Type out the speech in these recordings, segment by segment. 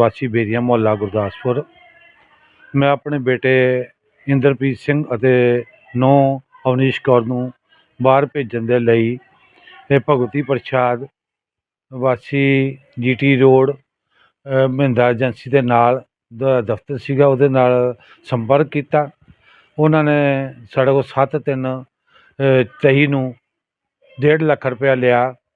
ਵਾਸੀ ਬੇਰੀਆ ਮੁਹੱਲਾ ਗੁਰਦਾਸਪੁਰ। ਮੈਂ ਆਪਣੇ ਬੇਟੇ ਇੰਦਰਪ੍ਰੀਤ ਸਿੰਘ ਅਤੇ ਨੌ ਅਵਨੀਸ਼ ਕੌਰ ਨੂੰ ਬਾਹਰ ਭੇਜਣ ਦੇ ਲਈ ਇਹ ਭਗਵਤੀ ਪ੍ਰਸ਼ਾਦ ਵਾਸੀ ਜੀਟੀ ਰੋਡ ਮਹਿੰਦਾ ਏਜੰਸੀ ਦੇ ਨਾਲ ਦ ਦਫ਼ਤਰ ਸੀਗਾ ਉਹਦੇ ਨਾਲ ਸੰਪਰਕ ਕੀਤਾ। ਉਹਨਾਂ ਨੇ ਸਾਡੇ ਕੋਲ ਸੱਤ ਤਿੰਨ ਅ, ਤੇਈ ਨੂੰ ਡੇਢ ਲੱਖ ਰੁਪਇਆ ਲਿਆ।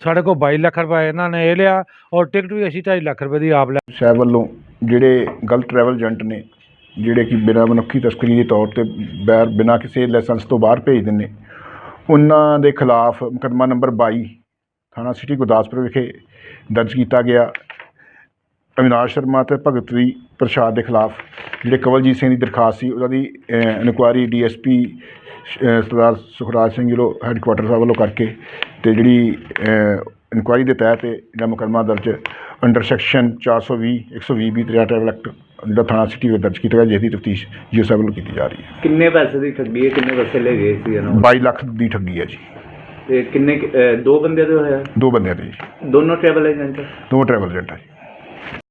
ਸਾਡੇ ਕੋਲ 22 ਲੱਖ ਰੁਪਏ ਇਹਨਾਂ ਨੇ ਇਹ ਲਿਆ ਔਰ ਟਿਕਟ ਵੀ ਅਸੀਂ 2.5 ਲੱਖ ਰੁਪਏ ਦੀ ਆਪ ਲੈ ਸਾਹਿਬ ਵੱਲੋਂ ਜਿਹੜੇ ਗਲਤ ਟਰੈਵਲ ਏਜੰਟ ਨੇ ਜਿਹੜੇ ਕਿ ਬਿਨਾਂ ਮਨੁੱਖੀ ਤਸਕਰੀ ਦੇ ਤੌਰ ਤੇ ਬੈਰ ਬਿਨਾਂ ਕਿਸੇ ਲਾਇਸੈਂਸ ਤੋਂ ਬਾਹਰ ਭੇਜਦੇ ਨੇ ਉਹਨਾਂ ਦੇ ਖਿਲਾਫ ਮੁਕੱਦਮਾ ਨੰਬਰ 22 ਥਾਣਾ ਸਿਟੀ ਗੁਰਦਾਸਪੁਰ ਵਿਖੇ ਦਰਜ ਕੀਤਾ ਗਿਆ। ਅਵਿਨਾਸ਼ ਸ਼ਰਮਾ ਤੇ ਭਗਤਰੀ ਪ੍ਰਸ਼ਾਦ ਦੇ ਖਿਲਾਫ ਜਿਹੜੇ ਕਵਲਜੀਤ ਸਿੰਘ ਦੀ ਦਰਖਾਸਤ ਸੀ ਉਹਨਾਂ ਦੀ inquiry DSP Sardar Sukhraj Singh ji headquarter ਸਾਹਿਬ ਵੱਲੋਂ ਕਰਕੇ ਤੇ ਜਿਹੜੀ ਇਨਕੁਆਰੀ ਦੇ ਤਹਿਤ ਜਿਹੜਾ ਮੁਕੱਦਮਾ ਦਰਜ ਅੰਡਰ ਸੈਕਸ਼ਨ 420 120 ਬੀ ਤ੍ਰਿਆ ਟਰੈਵਲ ਐਕਟ ਜਿਹੜਾ ਥਾਣਾ ਸਿਟੀ ਵਿੱਚ ਦਰਜ ਕੀਤਾ ਗਿਆ ਜਿਸ ਦੀ ਤਫਤੀਸ਼ ਜੀਓ ਸਾਹਿਬ ਵੱਲੋਂ ਕੀਤੀ ਜਾ ਰਹੀ ਹੈ। ਕਿੰਨੇ ਪੈਸੇ ਦੀ ਠੱਗੀ ਹੈ? ਕਿੰਨੇ ਪੈਸੇ ਲੈ ਗਏ ਸੀ ਇਹਨਾਂ ਨੂੰ? 22 ਲੱਖ ਦੀ ਠੱਗੀ ਹੈ ਜੀ। ਤੇ ਕਿੰਨੇ ਦੋ ਬੰਦੇ ਦੇ ਹੋਇਆ? ਦੋ ਬੰਦਿਆਂ ਦੇ ਜੀ। ਦੋਨੋਂ ਟਰੈਵਲ ਏਜੰਟ ਦੋ ਟਰੈਵਲ ਏਜੰਟ ਹੈ ਜੀ।